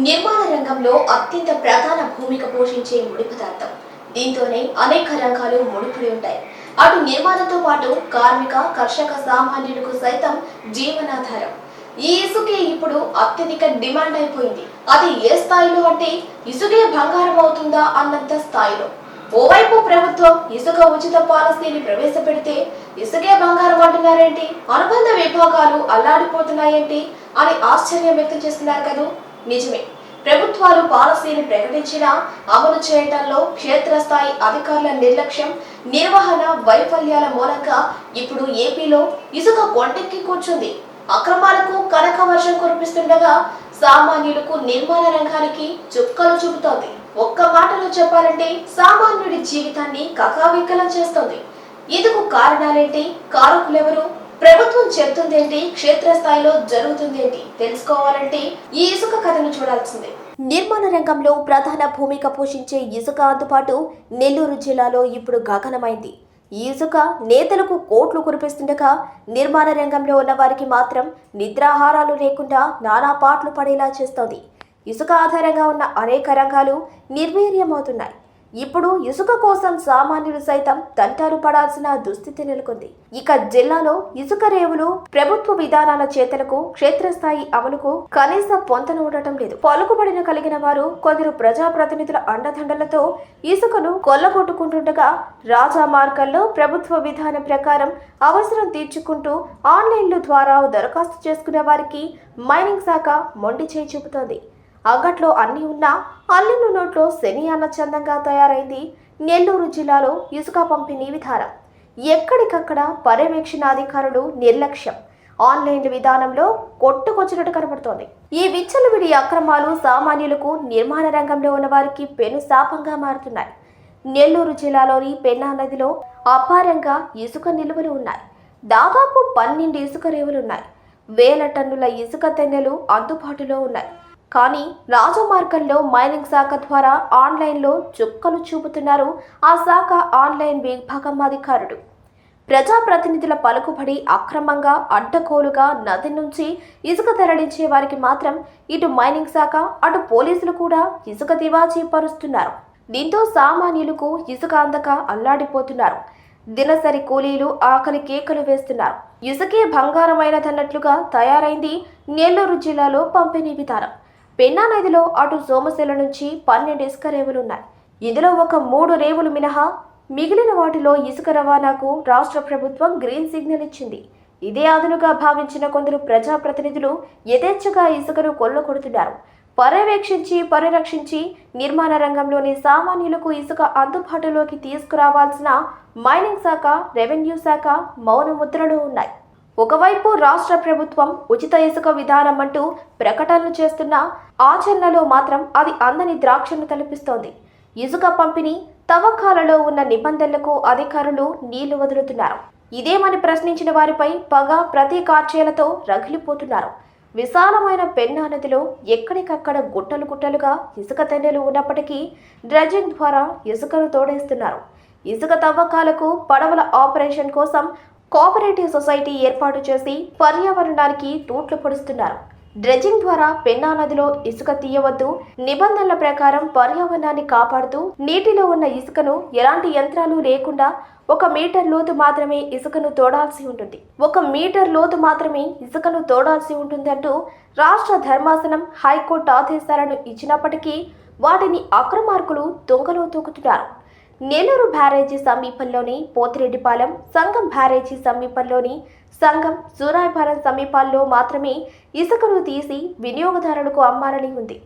నిర్మాణ రంగంలో అత్యంత ప్రధాన భూమిక పోషించే ముడి పదార్థం దీంతోనే అనేక రంగాలు ముడిపడి ఉంటాయి. అటు నిర్మాణంతో పాటు కార్మిక కర్షక సామాన్యులకు సైతం జీవనాధారం. ఈ ఇసుకే ఇప్పుడు అత్యధిక డిమాండ్ అయిపోయింది. అది ఏ స్థాయిలో అంటే ఇసుకే బంగారం అవుతుందా అన్నంత స్థాయిలో. ఓవైపు ప్రభుత్వం ఇసుక ఉచిత పాలసీని ప్రవేశపెడితే ఇసుకే బంగారం అంటున్నారేంటి? అనుబంధ విభాగాలు అల్లాడిపోతున్నాయేంటి? అని ఆశ్చర్యం వ్యక్తం చేస్తున్నారు కదా? నిజమే. ప్రభుత్వాలు పాలసీని ప్రకటించినా అమలు చేయటంలో క్షేత్రస్థాయి అధికారుల నిర్లక్ష్యం నిర్వహణ వైఫల్యాల మూలంగా ఇప్పుడు ఏపీలో ఇసుక కొంటెక్కి కూర్చుంది. అక్రమాలకు కనక వర్షం కురిపిస్తుండగా సామాన్యులకు నిర్మాణ రంగానికి చుక్కలు చూపుతోంది. ఒక్క మాటలో చెప్పాలంటే సామాన్యుడి జీవితాన్ని కకావికలం చేస్తోంది. ఇందుకు కారణాలేంటి? కారకులెవరు? ప్రభుత్వం చెప్తుందేంటి? క్షేత్రస్థాయిలో జరుగుతుందేంటి? తెలుసుకోవాలంటే ఈ ఇసుక కథను చూడాల్సిందే. నిర్మాణ రంగంలో ప్రధాన భూమిక పోషించే ఇసుక అందుబాటు నెల్లూరు జిల్లాలో ఇప్పుడు గగనమైంది. ఈ ఇసుక నేతలకు కోట్లు కురిపిస్తుండగా నిర్మాణ రంగంలో ఉన్న వారికి మాత్రం నిద్రాహారాలు లేకుండా నానా పాటలు పడేలా చేస్తోంది. ఇసుక ఆధారంగా ఉన్న అనేక రంగాలు నిర్వీర్యమవుతున్నాయి. ఇప్పుడు ఇసుక కోసం సామాన్యులు సైతం తంటాలు పడాల్సిన దుస్థితి నెలకొంది. ఇక జిల్లాలో ఇసుక రేవులు ప్రభుత్వ విధానాల చేతలకు క్షేత్రస్థాయి అమలుకు కనీస పొంతన ఉండటం లేదు. పలుకుబడిన కలిగిన వారు కొందరు ప్రజాప్రతినిధుల అండదండలతో ఇసుకను కొల్లగొట్టుకుంటుండగా రాజా మార్గాల్లో ప్రభుత్వ విధానం ప్రకారం అవసరం తీర్చుకుంటూ ఆన్లైన్ల ద్వారా దరఖాస్తు చేసుకునే వారికి మైనింగ్ శాఖ మొండి చేయి చూపుతోంది. అంగట్లో అన్నీ ఉన్నా అల్లిన నోట్లో శని అన్న చందంగా తయారైంది. నెల్లూరు జిల్లాలో ఇసుక పంపిణీ విధానం. ఎక్కడికక్కడ పర్యవేక్షణ అధికారులు నిర్లక్ష్యం. ఆన్లైన్ విధానంలో కొట్టుకొచ్చినట్టు కనబడుతోంది ఈ విచ్చలవిడి అక్రమాలు సామాన్యులకు నిర్మాణ రంగంలో ఉన్న వారికి పెను శాపంగా మారుతున్నాయి. నెల్లూరు జిల్లాలోని పెన్నా నదిలో అపారంగా ఇసుక నిల్వలు ఉన్నాయి. దాదాపు పన్నెండు ఇసుక రేవులున్నాయి వేల టన్నుల ఇసుక తెన్నెలు అందుబాటులో ఉన్నాయి. కానీ రాజమార్గంలో మైనింగ్ శాఖ ద్వారా ఆన్లైన్లో చుక్కలు చూపుతున్నారు ఆ శాఖ ఆన్లైన్ విభాగం అధికారుడు ప్రజాప్రతినిధుల పలుకుబడి అక్రమంగా అడ్డకోలుగా నది నుంచి ఇసుక తరలించే వారికి మాత్రం ఇటు మైనింగ్ శాఖ అటు పోలీసులు కూడా ఇసుక దివాచీ పరుస్తున్నారు దీంతో సామాన్యులకు ఇసుక అందక అల్లాడిపోతున్నారు. దినసరి కూలీలు ఆకలి కేకలు వేస్తున్నారు. ఇసుకే బంగారమైనదన్నట్లుగా తయారైంది నెల్లూరు జిల్లాలో పంపిణీ విధానం. పెన్నా నదిలో అటు సోమశిల నుంచి పన్నెండు ఇసుక రేవులున్నాయి. ఇందులో ఒక మూడు రేవులు మినహా మిగిలిన వాటిలో ఇసుక రవాణాకు రాష్ట్ర ప్రభుత్వం గ్రీన్ సిగ్నల్ ఇచ్చింది. ఇదే అదునుగా భావించిన కొందరు ప్రజాప్రతినిధులు యథేచ్ఛగా ఇసుకను కొల్లగొడుతున్నారు. పర్యవేక్షించి పరిరక్షించి నిర్మాణ రంగంలోని సామాన్యులకు ఇసుక అందుబాటులోకి తీసుకురావాల్సిన మైనింగ్ శాఖ రెవెన్యూ శాఖ మౌన ముద్రలో ఉన్నాయి. ఒకవైపు రాష్ట్ర ప్రభుత్వం ఉచిత ఇసుక విధానం అంటూ ప్రకటనలు చేస్తున్న ఆచరణలో మాత్రం అది అందని ద్రాక్షను తలపిస్తోంది. ఇసుక పంపిణీ తవ్వకాలలో ఉన్న నిబంధనలకు అధికారులు నీళ్ళు వదులుతున్నారు. ఇదేమని ప్రశ్నించిన వారిపై పగ ప్రతీకార్యాలతో రగిలిపోతున్నారు. విశాలమైన పెన్నా నదిలో ఎక్కడికక్కడ గుట్టలు గుట్టలుగా ఇసుక తెన్నెలు ఉన్నప్పటికీ డ్రెజింగ్ ద్వారా ఇసుకను తోడేస్తున్నారు. ఇసుక తవ్వకాలకు పడవల ఆపరేషన్ కోసం కోఆపరేటివ్ సొసైటీ ఏర్పాటు చేసి పర్యావరణానికి తూట్లు పొడుస్తున్నారు. డ్రెజింగ్ ద్వారా పెన్నా నదిలో ఇసుక తీయవద్దు నిబంధనల ప్రకారం పర్యావరణాన్ని కాపాడుతూ నీటిలో ఉన్న ఇసుకను ఎలాంటి యంత్రాలు లేకుండా ఒక మీటర్ లోతు మాత్రమే ఇసుకను తోడాల్సి ఉంటుంది. ఒక మీటర్ లోతు మాత్రమే ఇసుకను తోడాల్సి ఉంటుందంటూ రాష్ట్ర ధర్మాసనం హైకోర్టు ఆదేశాలను ఇచ్చినప్పటికీ వాటిని అక్రమార్కులు దొంగలో తూకుతున్నారు. నెల్లూరు బ్యారేజీ సమీపంలోని పోతిరెడ్డిపాలెం సంఘం బ్యారేజీ సమీపంలోని సంఘం సూరాయపాలెం సమీపాల్లో మాత్రమే ఇసుకను తీసి వినియోగదారులకు అమ్మాలని ఉంది.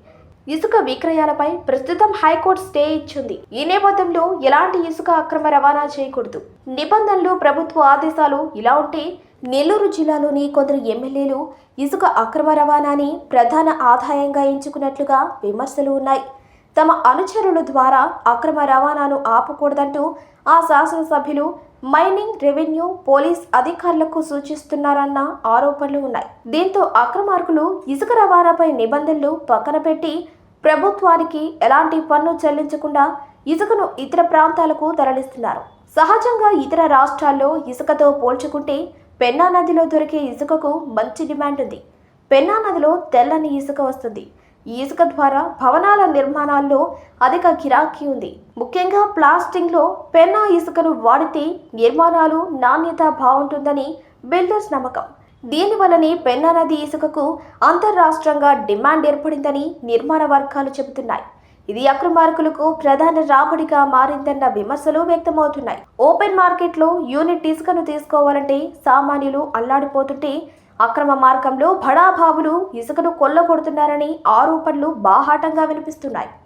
ఇసుక విక్రయాలపై ప్రస్తుతం హైకోర్టు స్టే ఇచ్చింది. ఈ నేపథ్యంలో ఎలాంటి ఇసుక అక్రమ రవాణా చేయకూడదు. నిబంధనలు ప్రభుత్వ ఆదేశాలు ఇలా ఉంటే నెల్లూరు జిల్లాలోని కొందరు ఎమ్మెల్యేలు ఇసుక అక్రమ రవాణాని ప్రధాన ఆదాయంగా ఎంచుకున్నట్లుగా విమర్శలు ఉన్నాయి. తమ అనుచరుల ద్వారా అక్రమ రవాణాను ఆపకూడదంటూ ఆ శాసనసభ్యులు మైనింగ్ రెవెన్యూ పోలీస్ అధికారులకు సూచిస్తున్నారన్న ఆరోపణలు ఉన్నాయి. దీంతో అక్రమార్కులు ఇసుక రవాణాపై నిబంధనలు పక్కన పెట్టి ప్రభుత్వానికి ఎలాంటి పన్ను చెల్లించకుండా ఇసుకను ఇతర ప్రాంతాలకు తరలిస్తున్నారు. సహజంగా ఇతర రాష్ట్రాల్లో ఇసుకతో పోల్చుకుంటే పెన్నా నదిలో దొరికే ఇసుకకు మంచి డిమాండ్ ఉంది. పెన్నా నదిలో తెల్లని ఇసుక వస్తుంది. ఈ ఇసుక ద్వారా భవనాల నిర్మాణాల్లో అధిక గిరాకీ ఉంది. ముఖ్యంగా ప్లాస్టింగ్లో పెన్నా ఇసుకను వాడితే నిర్మాణాలు నాణ్యత బాగుంటుందని బిల్డర్స్ నమ్మకం. దీనివల్లనే పెన్నా నది ఇసుకకు అంతర్రాష్ట్రంగా డిమాండ్ ఏర్పడిందని నిర్మాణ వర్గాలు చెబుతున్నాయి. ఇది అక్రమార్కులకు ప్రధాన రాబడిగా మారిందన్న విమర్శలు వ్యక్తమవుతున్నాయి. ఓపెన్ మార్కెట్లో యూనిట్ ఇసుకను తీసుకోవాలంటే సామాన్యులు అల్లాడిపోతుంటే అక్రమ మార్గంలో బడాబాబులు ఇసుకను కొల్లగొడుతున్నారని ఆరోపణలు బాహాటంగా వినిపిస్తున్నాయి.